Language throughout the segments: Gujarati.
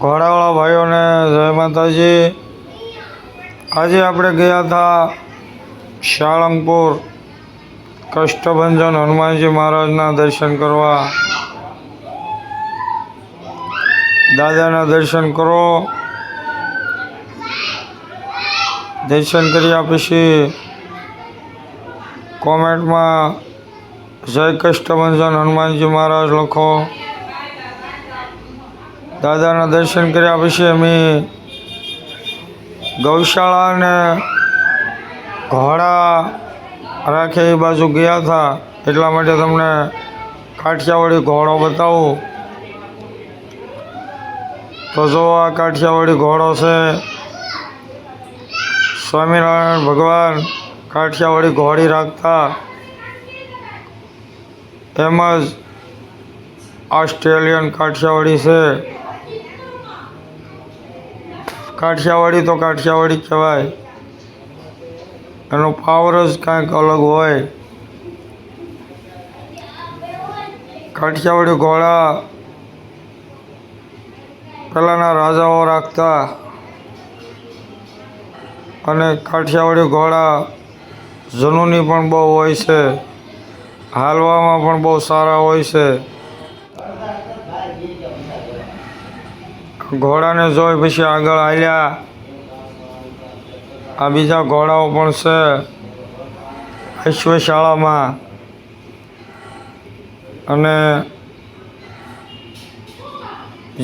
ઘોડાવાળા ભાઈઓને જય માતાજી. આજે આપણે ગયા હતા શાળંગપુર કષ્ટભંજન હનુમાનજી મહારાજના દર્શન કરવા. દાદાના દર્શન કરો. દર્શન કર્યા પછી કોમેન્ટમાં જય કષ્ટભંજન હનુમાનજી મહારાજ લખો. દાદાના દર્શન કર્યા પછી અમે ગૌશાળા અને ઘોડા રાખે એ બાજુ ગયા હતા. એટલા માટે તમને કાઠિયાવાડી ઘોડો બતાવું. તો જો આ કાઠિયાવાડી ઘોડો છે, સ્વામિનારાયણ ભગવાન કાઠિયાવાડી ઘોડી રાખતા. એમ જ ઓસ્ટ્રેલિયન કાઠિયાવાડી છે. કાઠિયાવાડી તો કાઠિયાવાડી કહેવાય. એનો પાવર જ કાંઈક અલગ હોય. કાઠિયાવાડી ઘોડા પહેલાંના રાજાઓ રાખતા અને કાઠિયાવાડી ઘોડા જૂનુની પણ બહુ હોય છે. હાલવામાં પણ બહુ સારા હોય છે. ઘોડાને જોઈ પછી આગળ હાલ્યા. આ બીજા ઘોડાઓ પણ છે અશ્વશાળામાં અને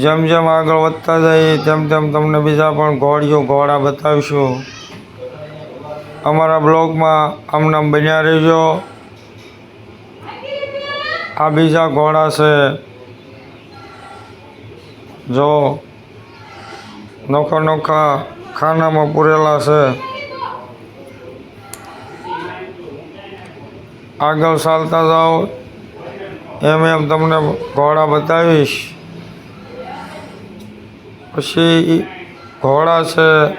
જેમ જેમ આગળ વધતા જઈએ તેમ તેમ તમને બીજા પણ ઘોડીઓ ઘોડા બતાવીશું. અમારા બ્લોગમાં આમનામ બન્યા રહેજો. આ બીજા ઘોડા છે. જો નોખા નોખા ખાનામાં પૂરેલા છે. આગળ ચાલતા જાઓ. એમ એમ તમને ઘોડા બતાવીશ. પછી ઘોડા છે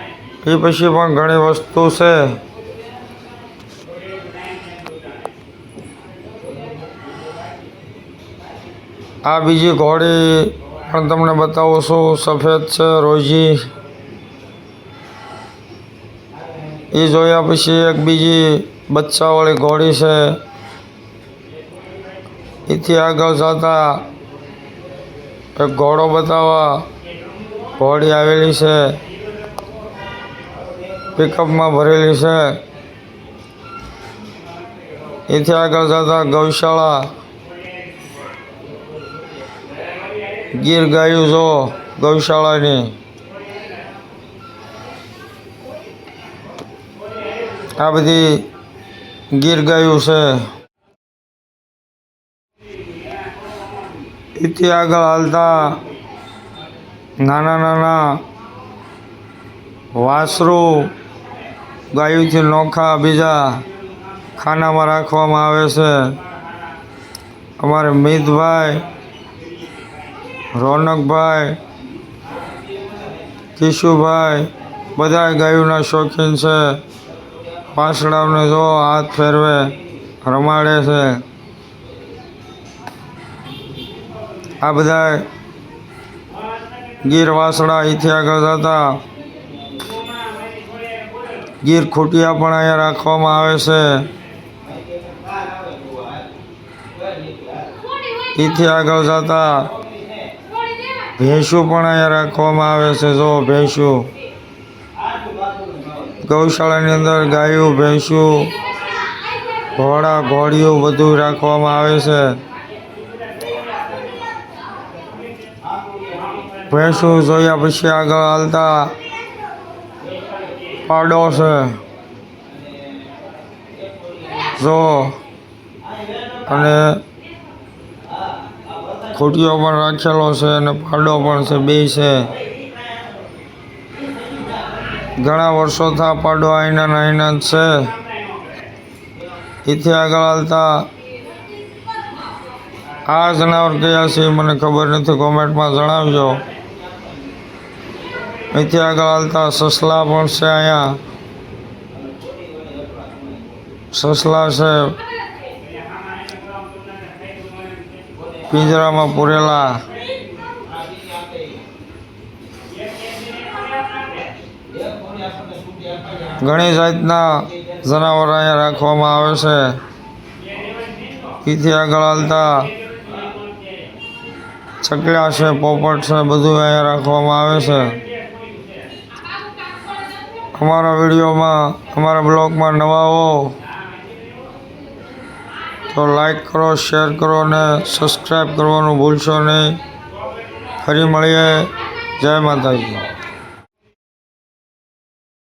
એ પછી પણ ઘણી વસ્તુ છે. આ બીજી ઘોડી પણ તમને બતાવું છું સફેદ છે, રોજી. એ જોયા પછી એક બીજી બચ્ચાવાળી ઘોડી છે. એથી આગળ જતા એક ઘોડો બતાવવા ઘોડી આવેલી છે. પિકઅપમાં ભરેલી છે. એથી આગળ જતા ગૌશાળા ગીર ગાયું જો ગૌશાળાની? આ બધી ગીર ગાયું છે. એથી આગળ હાલતા નાના નાના વાસરું ગાયુંથી નોખા બીજા ખાનામાં રાખવામાં આવે છે. અમારે મિતભાઈ રોનકભાઈ, કિશુભાઈ બધા ગાયોના શોખીન છે. પાસડાઓને જો હાથ ફેરવે, રમાડે છે. આ બધા ગીર વાસડા અહીંથી આગળ જતા ગીર ખૂટિયા પણ અહીંયા રાખવામાં આવે છે. અહીંથી આગળ જતા ભેંસું પણ અહીંયા રાખવામાં આવે છે, જો ભેંસું. ગૌશાળાની અંદર ગાયું, ભેંસું, ઘોડા, ઘોડીઓ બધું રાખવામાં આવે છે. ભેંસું જોયા પછી આગળ હાલતા પાડો છે. જો અને ખૂટીઓ પણ રાખેલો છે અને પાડો પણ છે, બે છે. ઘણા વર્ષોથી પાડો આઈના નાઈના જ છે. એથી આગળ હાલતા આ જનાવર કયા છે મને ખબર નથી, કોમેન્ટમાં જણાવજો. અહીંથી આગળ હાલતા સસલા પણ છે અહીંયા. સસલા છે પિંજરામાં પૂરેલા ઘણી જાતના જનાવર અહીંયા રાખવામાં આવે છે. એથી આગળ હાલતા ચકલા છે, પોપટ છે, બધું અહીંયા રાખવામાં આવે છે. અમારા વિડીયોમાં, અમારા બ્લોગમાં નવા હો. તો લાઈક કરો શેર કરો અને સબસ્ક્રાઈબ કરવાનું ભૂલશો નહીં. ફરી મળીએ. જય માતાજી.